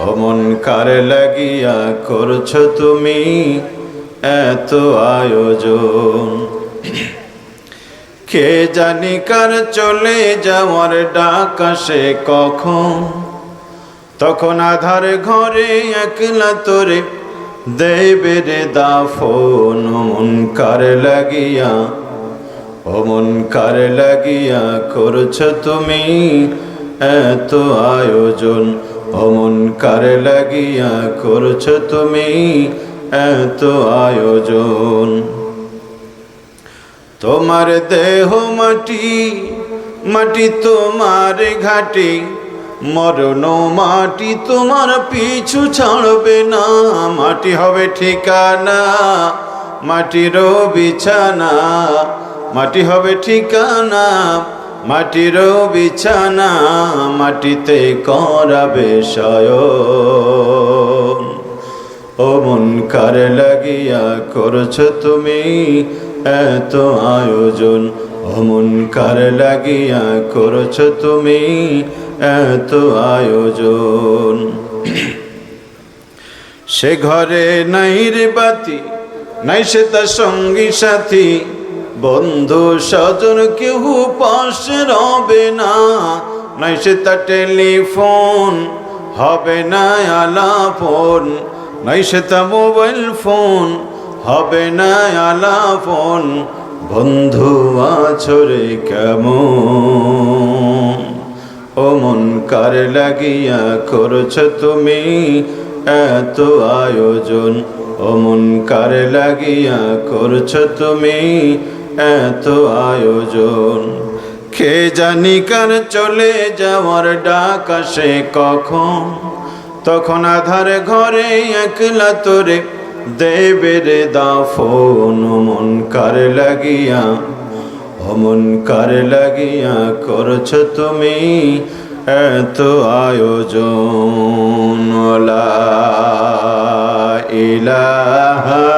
অমন কার লাগিয়া করছ তুমি এত আয়োজন? কে জানি কার চলে যাওয়ার ডাক আসে কখন? তখন আধার ঘরে একলা তোরে দেবে রে দাফন। অমন কার লাগিয়া, অমন কার লাগিয়া করছ তুমি এত আয়োজন? অমন কার লাগিয়া করছ তুমি? এত আয়োজন। তোমার দেহ মাটি মাটি তোমার ঘাটে। মরণ মাটি তোমার পিছু ছাড়বে না। মাটি হবে ঠিকানা মাটির বিছানা। মাটি হবে ঠিকানা মাটির বিছানা মাটিতে করাবে শয়ন। ও মন কার লাগিয়া করছ তুমি এত আয়োজন। ও মন কার লাগিয়া করছ তুমি এত আয়োজন। সে ঘরে নাই রে বাতি, নাই সে তার সঙ্গী সাথী। বন্ধু স্বজন কেউ পাশে রবে না। নাই সে তার টেলিফোন, হবে না আলাপন। নাই সে তা মোবাইল ফোন, হবে না আলাপন। বন্ধু আছরে কেমন? ও মন কার লাগিয়া করছ তুমি এত আয়োজন? ও মন কার লাগিয়া করছ তুমি এত আয়োজন? কে জানি কার চলে যাওয়ার ডাক আসে কখন? তখন আধার ঘরে একলা তোরে দেবে রে দাফন মন কার লাগিয়া, অমন কার লাগিয়া করছ তুমি এত আয়োজন? ইলাহা